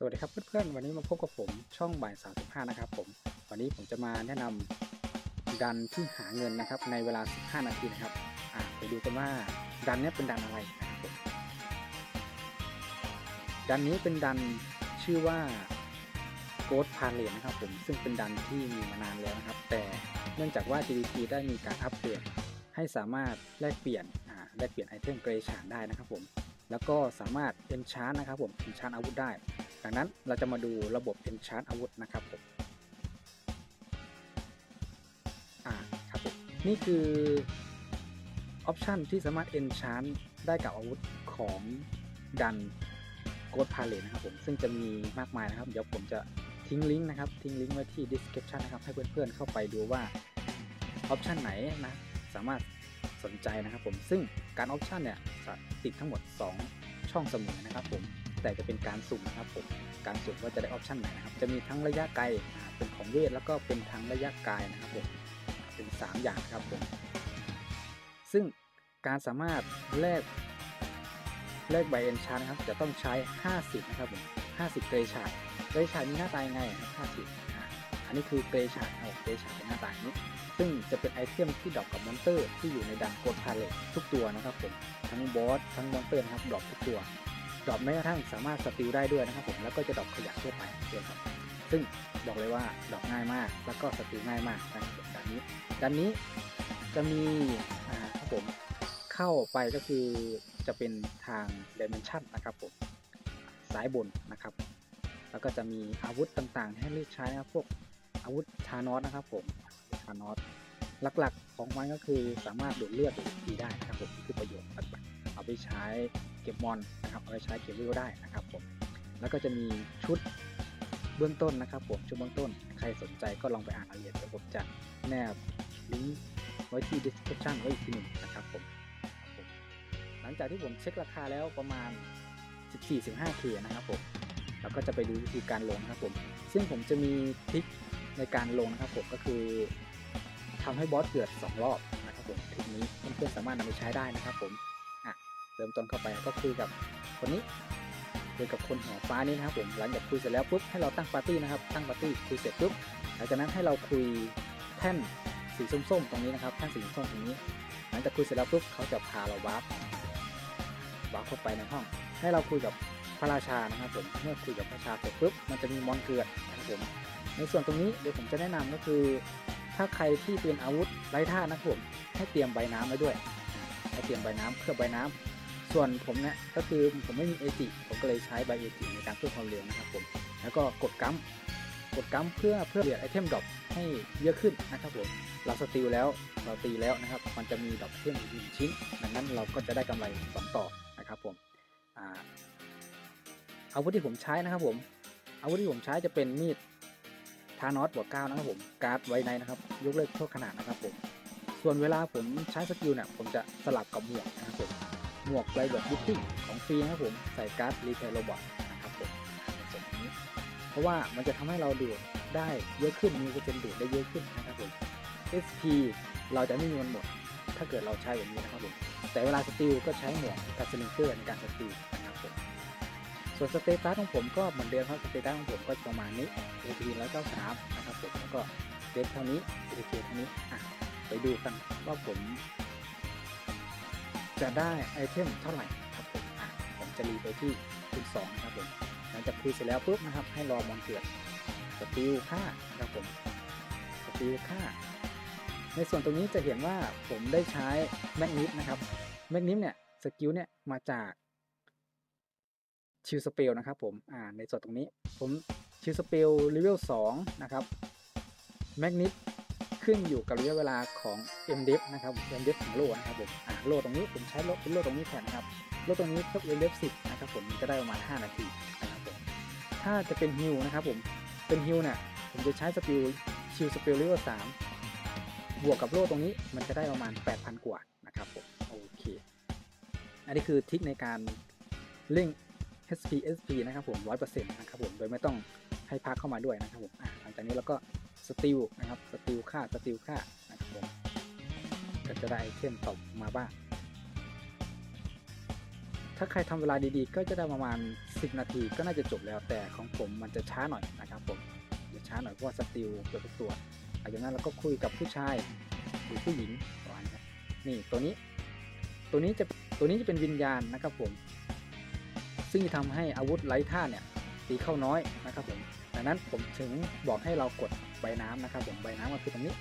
สวัสดีครับเพื่อนๆ วันนี้มาพบกับผมช่องบ่าย 35 นะครับผม วันนี้ผมจะมาแนะนำดันที่หาเงินนะครับ ในเวลา 15 นาทีนะครับอะไปดูกันว่าดันนี้เป็นดันอะไรนะครับผมดันนี้เป็นดันชื่อว่าโกดพาเลนนะครับผมซึ่งเป็นดันที่มีมานานแล้วนะครับ แต่เนื่องจากว่า GDP ได้มีการอัปเดตให้สามารถแลกเปลี่ยนอ่าแลกเปลี่ยนไอเทมเกรชานได้นะครับผมแล้วก็สามารถ enchant นะครับผม enchant อาวุธได้ ดังนั้นเราจะมาดูระบบ enchant อาวุธนะครับผมอ่าครับผมนี่คือออปชันที่สามารถ enchant ได้กับอาวุธของดันโกดพาเลนนะครับผมซึ่งจะมีมากมายนะครับ เดี๋ยวผมจะทิ้งลิงก์นะครับทิ้งลิงก์ไว้ที่ description นะครับ ให้เพื่อนๆเข้าไปดูว่าออปชันไหนนะสามารถสนใจนะครับผมซึ่งการออปชันเนี่ยติดทั้งหมด 2 ช่องเสมอนะครับผม แต่จะเป็นการสุ่มนะครับผมการสุ่มว่าจะได้ออปชันไหนนะครับจะมีทั้งระยะไกลเป็นของเวทแล้วก็เป็นทั้งระยะไกลนะครับผมเป็น 3 อย่างครับผมซึ่งการสามารถแลกแลกใบเอ็นชานะครับจะต้องใช้ 50 นะครับผม50 เกรชาร์ดเกรชาร์ดมีหน้าตายังไงครับ50อันนี้คือเกรชาร์ดเอาเกรชาร์ดเป็นหน้าตาอย่างนี้ ซึ่งจะเป็นไอเทมที่ดรอปกับมอนเตอร์ที่อยู่ในดันโกดพาเลตทุกตัวนะครับผมทั้งบอสทั้งมอนเตอร์นะครับดรอปทุกตัว ดรอปแม้กระทั่งสามารถสติลได้ด้วยนะครับผมแล้วก็จะดรอปขยะทั่วไปด้วยครับซึ่งบอกเลยว่าดรอปง่ายมาก แล้วก็สติลง่ายมากนะครับด้านนี้ด้านนี้จะมีอ่าครับผมเข้าไปก็คือจะเป็นทางดิเมนชันนะครับผมซ้ายบนนะครับ แล้วก็จะมีอาวุธต่างๆ ให้เลือกใช้นะครับพวกอาวุธทานอสนะครับผมทานอสหลักๆของมันก็คือสามารถดูดเลือดดูดทีได้นะครับผมคือประโยชน์หลักๆเอาไปใช้ ก็บมอนนะครับเอาไปใช้เก็บวิวได้นะครับผมแล้วก็จะมีชุดเบื้องต้นนะครับผมชุดเบื้องต้น ใครสนใจก็ลองไปอ่านรายละเอียดเดี๋ยวผมจะแนบลิงก์ไว้ที่ description ไว้อีกทีหนึ่งนะครับผมหลังจากที่ผมเช็คราคาแล้วประมาณ 14-15k นะครับผมแล้วก็จะไปดูวิธีการลงนะครับผม ซึ่งผมจะมีทริคในการลงนะครับผมก็คือทำให้บอสเกิด 2 รอบนะครับผมทริคนี้เพื่อนๆสามารถนำไปใช้ได้นะครับผม เริ่มต้นเข้าไปก็คุยกับคนนี้คุยกับคนหัวฟ้านี้นะครับผมหลังจากคุยเสร็จแล้วปุ๊บให้เราตั้งปาร์ตี้นะครับ ตั้งปาร์ตี้คุยเสร็จปุ๊บหลังจากนั้นให้เราคุยแท่นสีส้มๆตรงนี้นะครับแท่นสีส้มตรงนี้ หลังจากคุยเสร็จแล้วปุ๊บเขาจะพาเราวาร์ปวาร์ปเข้าไปในห้อง ให้เราคุยกับพระราชานะครับผมเมื่อคุยกับพระราชาเสร็จปุ๊บมันจะมีมอนเกิดนะครับผมในส่วนตรงนี้เดี๋ยวผมจะแนะนำก็คือ ถ้าใครที่เป็นอาวุธไร้ท่านะครับผมให้เตรียมใบน้ำไว้ด้วยให้เตรียมใบน้ำเคลือบใบน้ำ ส่วนผมเนี่ยก็คือผมไม่มีเอจิผมก็เลยใช้ใบเอจิในการเพิ่มความเร็วนะครับผมแล้วก็กดกัมกดกัมเพื่อเพื่อเรียดไอเทมดรอปให้เยอะขึ้นนะครับผมเราสติลแล้วเราตีแล้วนะครับ มันจะมีดอกเทียมอีกหนึ่งชิ้น ดังนั้นเราก็จะได้กำไรสองต่อนะครับผมอ่าอาวุธที่ผมใช้นะครับผมอาวุธที่ผมใช้จะเป็นมีดทานอสบวกเก้านะครับผมการ์ดไว้ในนะครับยกเลิกโทษขนาดนะครับผมส่วนเวลาผมใช้สกิลเนี่ยผมจะสลับกับหมวกนะครับผม หมวกไรเบิร์ดบุ๊กิ้งของฟรีนะครับผมใส่การ์ดรีเทลโรบอทนะครับผมในส่วนนี้ เพราะว่ามันจะทำให้เราดูดได้เยอะขึ้นมีเปอร์เซ็นต์ดูดได้เยอะขึ้นนะครับผม SP เราจะไม่มีมันหมด ถ้าเกิดเราใช้อย่างนี้นะครับผมแต่เวลาสติลก็ใช้หมวกกับสลิงเกอร์ในการสติลนะครับผมส่วนสเตตัสของผมก็เหมือนเดิมครับสเตตัสของผมก็ประมาณนี้ ATP 193นะครับผมแล้วก็เดทเท่านี้ ATP เท่านี้อะไปดูกันว่าผม จะได้ไอเทมเท่าไหร่ครับผมอะผมจะรีไปที่คูณ2นะครับผมหลังจากคุยเสร็จแล้วปุ๊บนะครับ ให้รอมอนเกิดสติลค่านะครับผมสติลค่า ในส่วนตรงนี้จะเห็นว่าผมได้ใช้แมกนิฟนะครับแมกนิฟเนี่ยสกิลเนี่ยมาจากชิลสเปลนะครับผมอ่าในส่วนตรงนี้ผมชิลสเปลเลเวล2นะครับแมกนิฟ ขึ้นอยู่กับระยะเวลาของ MDF นะครับ MDF ของโลนะครับผมอ่าโลตรงนี้ผมใช้โลเป็นโลตรงนี้แทนนะครับโลตรงนี้เท่า MDF 10นะครับผมมันจะได้ประมาณ 5 นาทีนะครับผมถ้าจะเป็นฮิลนะครับผมเป็นฮิลเนี่ยผมจะใช้สกิลชิลสเปลเลเวล3บวกกับโลตรงนี้มันจะได้ประมาณ 8,000 กว่านะครับผมโอเค อันนี้คือทิคในการเร่ง HP SP นะครับผม 100%นะครับผม โดยไม่ต้องให้พักเข้ามาด้วยนะครับผมหลังจากนี้เราก็ สติลนะครับสติลค่าสติลค่านะครับผมก็จะได้ไอเทมตบมาบ้าง ถ้าใครทำเวลาดีๆ ก็จะได้ประมาณ 10 นาทีก็น่าจะจบแล้วแต่ของผมมันจะช้าหน่อยนะครับผมจะช้าหน่อยเพราะว่าสติลเกือบทุกตัวหลังจากนั้นเราก็คุยกับผู้ชายหรือผู้หญิงประมาณนี้นี่ตัวนี้ ตัวนี้จะตัวนี้จะเป็นวิญญาณนะครับผม ซึ่งจะทำให้อาวุธไร้ท่าเนี่ยตีเข้าน้อยนะครับผมดังนั้นผมถึงบอกให้เรากด ใบน้ำนะครับผมใบน้ำก็คือตรงนี้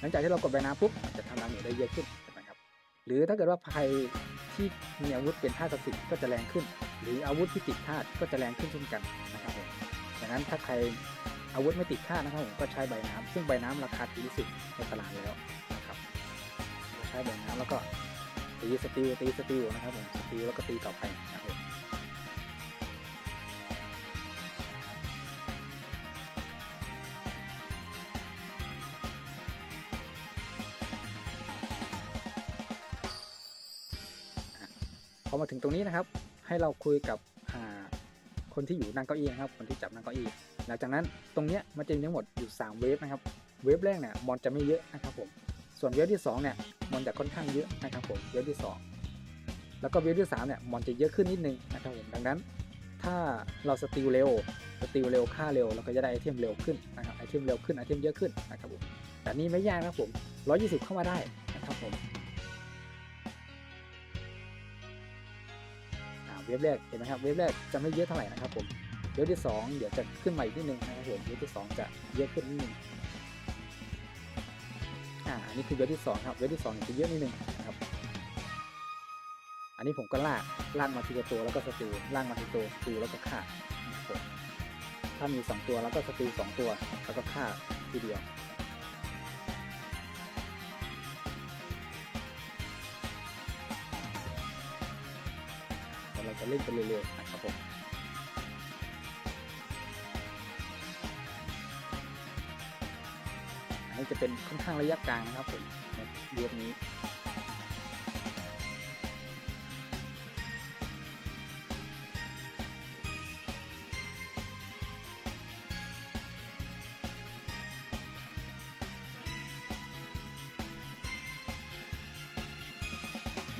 หลังจากที่เรากดใบน้ำปุ๊บมันจะทำดาเมจได้เยอะขึ้นนะครับ หรือถ้าเกิดว่าภัยที่มีอาวุธเป็นธาตุศักดิ์สิทธิ์ก็จะแรงขึ้น หรืออาวุธที่ติดธาตุก็จะแรงขึ้นเช่นกันนะครับผมดังนั้นถ้าใครอาวุธไม่ติดธาตุนะครับผมก็ใช้ใบน้ำซึ่งใบน้ำราคาที่สุดในตลาดแล้วนะครับใช้ใบน้ำแล้วก็ตีสติลตีสติลนะครับผมสติลแล้วก็ตีต่อไปนะครับ มพอมาถึงตรงนี้นะครับ ให้เราคุยกับคนที่อยู่นั่งเก้าอี้นะครับ คนที่จับนั่งเก้าอี้ หลังจากนั้นตรงเนี้ยมันจะมีทั้งหมดอยู่ 3 เวฟนะครับ เวฟแรกเนี่ยมอนจะไม่เยอะนะครับผม ส่วนเวฟที่2เนี่ยมอนจะค่อนข้างเยอะนะครับผม เวฟที่ 2 แล้วก็เวฟที่3เนี่ยมอนจะเยอะขึ้นนิดนึงนะครับผม ดังนั้น ถ้าเราสติลเร็ว สติลเร็วค่าเร็ว เราก็จะได้ไอเทมเร็วขึ้นนะครับ ไอเทมเร็วขึ้น ไอเทมเยอะขึ้นนะครับผม แต่นี่ไม่ยากนะครับผม 120 เข้ามาได้นะครับผม เว็บแรกเห็นไหมครับ เว็บแรกจะไม่เยอะเท่าไหร่นะครับผมเว็บที่ 2 เดี๋ยวจะขึ้นมาอีกนิดนึงนะครับผมเว็บที่ 2 จะเยอะขึ้นนิดนึงอ่าอันนี้คือเว็บที่ 2 ครับ เว็บที่2เนี่ยจะเยอะนิดนึงนะครับ อันนี้ผมก็ลากลากมาทีละตัวแล้วก็สติลลากมาทีละตัวสติลแล้วก็ฆ่าครับผมถ้ามี 2 ตัวแล้วก็สติล2ตัวแล้วก็ฆ่าทีเดียว จะเล่นไปเรื่อยๆนะครับผมอันนี้จะเป็นค่อนข้างระยะกลางนะครับผมในเรียบนี้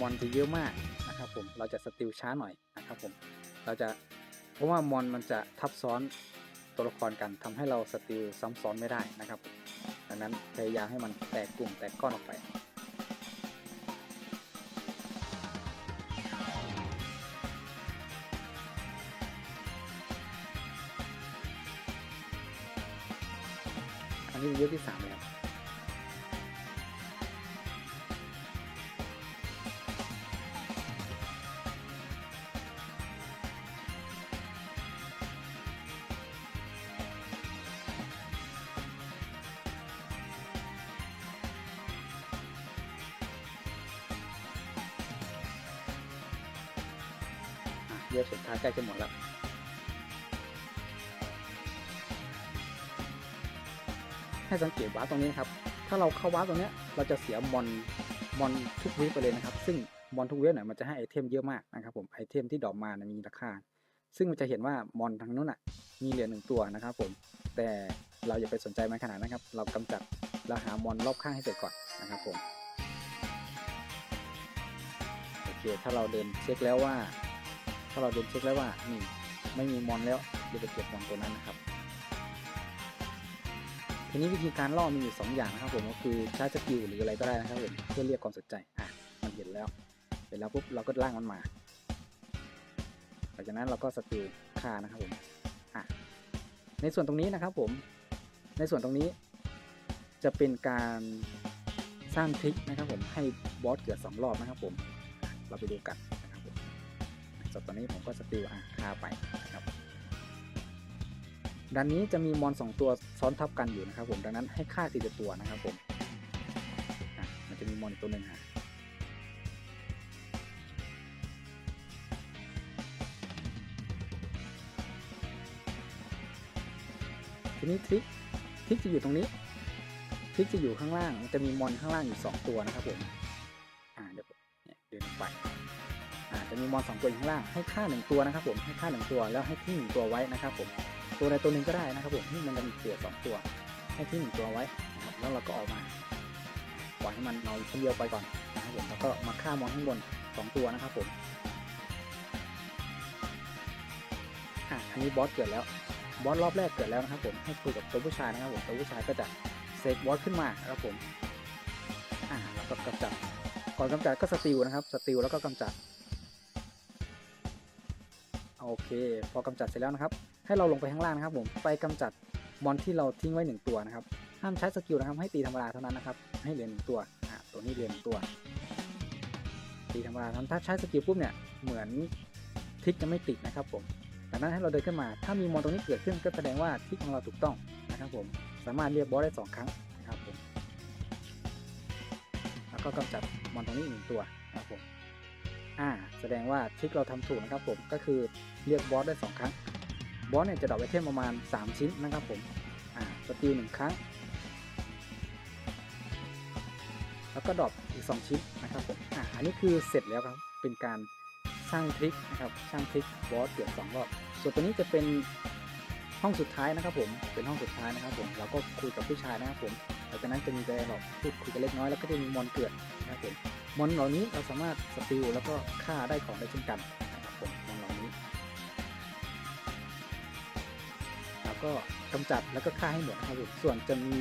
มอนจะเยอะมากนะครับผม เราจะสติลช้าหน่อย ครับผมเราจะเพราะว่ามอนมันจะทับซ้อนตัวละครกันทำให้เราสติลซ้ำซ้อนไม่ได้นะครับ ดังนั้นพยายามให้มันแตกกลุ่มแตกก้อนออกไปอันนี้เยอะที่สามแล้ว เยอะสุดท้ายใกล้จะหมดแล้วให้สังเกตวาตรงนี้นะครับ ถ้าเราเข้าวาตรงเนี้ยเราจะเสียมอนมอนทุกเวฟไปเลยนะครับ ซึ่งมอนทุกเวฟเนี่ยมันจะให้ไอเทมเยอะมากนะครับผมไอเทมที่ดอปมานะมีราคา ซึ่งมันจะเห็นว่ามอนทางนู้นอะมีเหลือหนึ่งตัวนะครับผม แต่เราอย่าไปสนใจมันขนาดนั้นครับ เรากำจัดเราหามอนรอบข้างให้เสร็จก่อนนะครับผม โอเค ถ้าเราเดินเช็คแล้วว่า ถ้าเราเดินเช็คแล้วว่านี่ไม่มีมอนแล้วเดี๋ยวไปเก็บมอนตัวนั้นนะครับ ทีนี้วิธีการล่อมีอยู่สองอย่างนะครับผมก็คือใช้สกิลหรืออะไรก็ได้นะครับผมเพื่อเรียกความสนใจอะมันเห็นแล้วเห็นแล้วปุ๊บเราก็ล่างมันมาหลังจากนั้นเราก็สกิลฆ่านะครับผมอะในส่วนตรงนี้นะครับผม ในส่วนตรงนี้จะเป็นการสร้างทริคนะครับผมให้บอสเกิดสองรอบนะครับผม เราไปดูกัน ตอนนี้ผมก็สกิลอะฆ่าไปนะครับด้านนี้จะมีมอนสองตัวซ้อนทับกันอยู่นะครับผมดังนั้นให้ฆ่าทีละตัวนะครับผมมันจะมีมอนอีกตัวหนึ่งฮะทีนี้ทริคทริคจะอยู่ตรงนี้ทริคจะอยู่ข้างล่างมันจะมีมอนข้างล่างอยู่สองตัวนะครับผม จะมีมอนสองตัวอยู่ข้างล่างให้ฆ่าหนึ่งตัวนะครับผมให้ฆ่าหนึ่งตัวแล้วให้ทิ้งหนึ่งตัวไว้นะครับผมตัวใดตัวหนึ่งก็ได้นะครับผมนี่มันจะมีเกลือสองตัว ให้ทิ้งหนึ่งตัวไว้นะครับแล้วเราก็ออกมาปล่อยให้มันนอนคนเดียวไปก่อนนะครับผมแล้วก็มาฆ่ามอนข้างบนสองตัวนะครับผมอันนี้บอสเกิดแล้วบอสรอบแรกเกิดแล้วนะครับผมให้คุยกับตัวผู้ชายนะครับผมตัวผู้ชายก็จะเซกบอสขึ้นมาครับผมอ่าแล้วก็กำจัดก่อนกำจัดก็สติลนะครับสติลแล้วก็กำจัด โอเค พอกำจัดเสร็จแล้วนะครับ ให้เราลงไปข้างล่างนะครับ ผมไปกำจัดมอนที่เราทิ้งไว้หนึ่งตัวนะครับ ห้ามใช้สกิลนะครับ ให้ตีธรรมดาเท่านั้นนะครับ ให้เหลือหนึ่งตัวอ่าตัวนี้เหลือหนึ่งตัว ตีธรรมดาท่านั้นถ้าใช้สกิลปุ๊บเนี่ยเหมือนทิกจะไม่ติดนะครับ ผมดังนั้นให้เราเดินขึ้นมา ถ้ามีมอนตรงนี้เกิดขึ้นก็แสดงว่าทิกของเราถูกต้องนะครับผมสามารถเรียกบอสได้สองครั้งนะครับผมแล้วก็กำจัดมอนตรงนี้หนึ่งตัวนะครับผม อ่าแสดงว่าทิกเราทำถูกนะครับผมก็คือเรียกบอสได้สองครั้งบอสเนี่ยจะดรอปไอเทมประมาณ 3 ชิ้นนะครับผมอ่าสติลหนึ่งครั้ง แล้วก็ดรอปอีก 2 ชิ้นนะครับผมอ่าอันนี้คือเสร็จแล้วครับเป็นการสร้างทริคนะครับสร้างทริคบอสเกือบสองรอบส่วนตัวนี้จะเป็นห้องสุดท้ายนะครับผมเป็นห้องสุดท้ายนะครับผมเราก็คุยกับผู้ชายนะครับผมหลังจากนั้นจะมีไดร์ล็อกพูดคุยกันเล็กน้อยแล้วก็จะมีมอนเกิดนะครับผม มอนเหล่านี้เราสามารถสติลแล้วก็ฆ่าได้ของได้เช่นกันนะครับผมมอนเหล่านี้ แล้วก็กำจัดแล้วก็ฆ่าให้หมดนะครับส่วนจะมี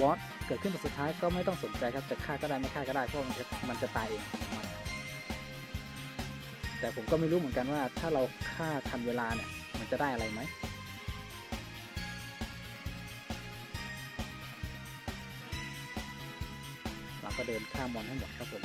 บอสเกิดขึ้นตอนสุดท้ายก็ไม่ต้องสนใจครับจะฆ่าก็ได้ไม่ฆ่าก็ได้เพราะมันจะมันจะตายเองอันแต่ผมก็ไม่รู้เหมือนกันว่าถ้าเราฆ่าทันเวลาเนี่ยมันจะได้อะไรไหม ก็เดินข้ามอนให้หมดครับผม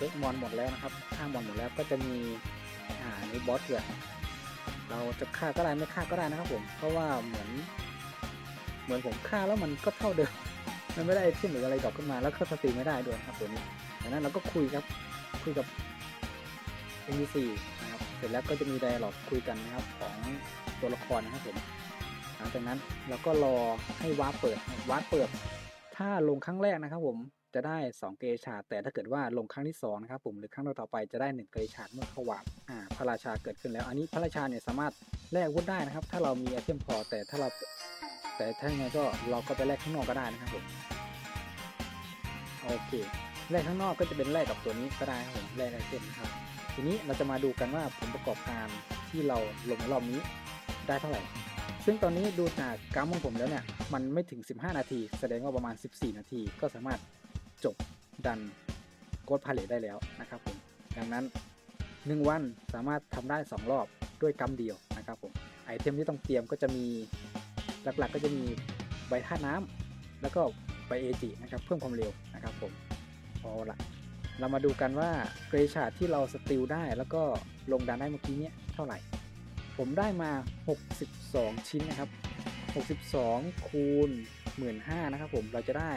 เช็คมอนหมดแล้วนะครับฆ่างมอนหมดแล้วก็จะมีอ่านี่บอสเถื่อนเราจะฆ่าก็ได้ไม่ฆ่าก็ได้นะครับผม เพราะว่าเหมือน เหมือนผมฆ่าแล้วมันก็เท่าเดิม มันไม่ได้ขึ้นหรืออะไรดอกขึ้นมาแล้วก็สตรีมไม่ได้ด้วยครับตัวนี้ดังนั้นเราก็คุยครับ คุยกับ NPC นะครับ เสร็จแล้วก็จะมีไดอะล็อกคุยกันนะครับของตัวละครนะครับผม หลังจากนั้นเราก็รอให้วาร์ปเปิดวาร์ปเปิด ถ้าลงครั้งแรกนะครับผม จะได้ 2 เกชาแต่ถ้าเกิดว่าลงครั้งที่2นะครับผมหรือครั้งต่อไปจะได้ 1 เกชาเมื่อเขาวาร์ปอ่าพระราชาเกิดขึ้นแล้ว อันนี้พระราชาเนี่ยสามารถแลกวุธได้นะครับ ถ้าเรามีไอเทมพอ แต่ถ้าเราแต่ถ้าไงก็เราก็ไปแลกข้างนอกก็ได้นะครับผมโอเคแลกข้างนอกก็จะเป็นแลกกับตัวนี้ก็ได้ครับผมแลกไอเทมนะครับทีนี้เราจะมาดูกันว่าผลประกอบการที่เราลงรอบนี้ได้เท่าไหร่ซึ่งตอนนี้ดูจากกราฟของผมแล้วเนี่ยมันไม่ถึง 15 นาที แสดงว่าประมาณ 14 นาทีก็สามารถ จบดันโกดพาเลตได้แล้วนะครับผมดังนั้น 1 วันสามารถทำได้ 2 รอบด้วยกำเดียวนะครับผมไอเทมที่ต้องเตรียมก็จะมีหลักๆ ก็จะมีใบท่าน้ำแล้วก็ใบเอจินะครับเพิ่มความเร็วนะครับผมเอาละเรามาดูกันว่าเกรชาร์ดที่เราสติลได้แล้วก็ลงดันได้เมื่อกี้เนี้ยเท่าไหร่ ผมได้มา 62 ชิ้นนะครับ 62 คูณ 15,000นะครับผมเราจะได้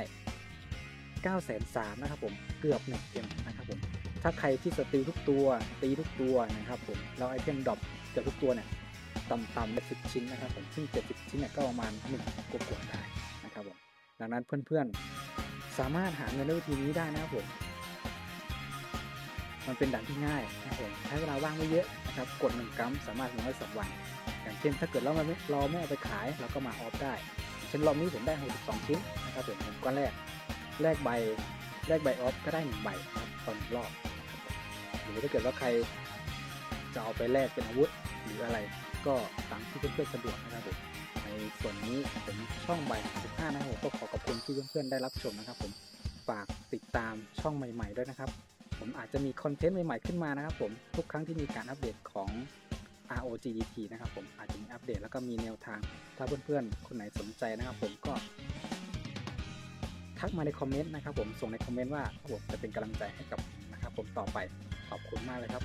9 3 0 0 0นะครับผมเกือบ1เกมนะครับผมถ้าใครที่สติลทุกตัวตีทุกตัวนะครับผมเราไอเทมดรอปเกือบทุกตัวเนี่ยต่ำๆได้10ชิ้นนะครับผมซึ่ง 70 ชิ้นเนี่ยก็ประมาณ1กว่าๆได้นะครับผมดังนั้นเพื่อนๆ สามารถหาเงินด้วยวิธีนี้ได้นะครับผมมันเป็นด่านที่ง่ายนะครับผมใช้เวลาว่างไม่เยอะนะครับกดหนึ่งกัมสามารถลงได้สองวัน อย่างเช่นถ้าเกิดเราไม่เราไม่เอาไปขายเราก็มาออฟได้เช่นรอบนี้ผมได้ 62 ชิ้นนะครับผมผมก้อนแรก แลกใบแลกใบออฟก็ได้หนึ่งใบครับตอนรอบหรือถ้าเกิดว่าใครจะเอาไปแลกเป็นอาวุธหรืออะไร ก็ตามที่เพื่อนๆสะดวกนะครับผมในส่วนนี้ผมช่องใบ15นะครับผมก็ขอขอบคุณที่เพื่อนๆได้รับชมนะครับ ผมฝากติดตามช่องใหม่ ๆด้วยนะครับ ผมอาจจะมีคอนเทนต์ใหม่ๆขึ้นมานะครับผมทุกครั้งที่มีการอัปเดตของ ROGDT นะครับผมอาจจะมีอัปเดตแล้วก็มีแนวทาง ถ้าเพื่อนๆ คนไหนสนใจนะครับผมก็ ทักมาในคอมเมนต์นะครับผมส่งในคอมเมนต์ว่าผมจะเป็นกำลังใจให้กับนะครับผมต่อไปขอบคุณมากเลยครับ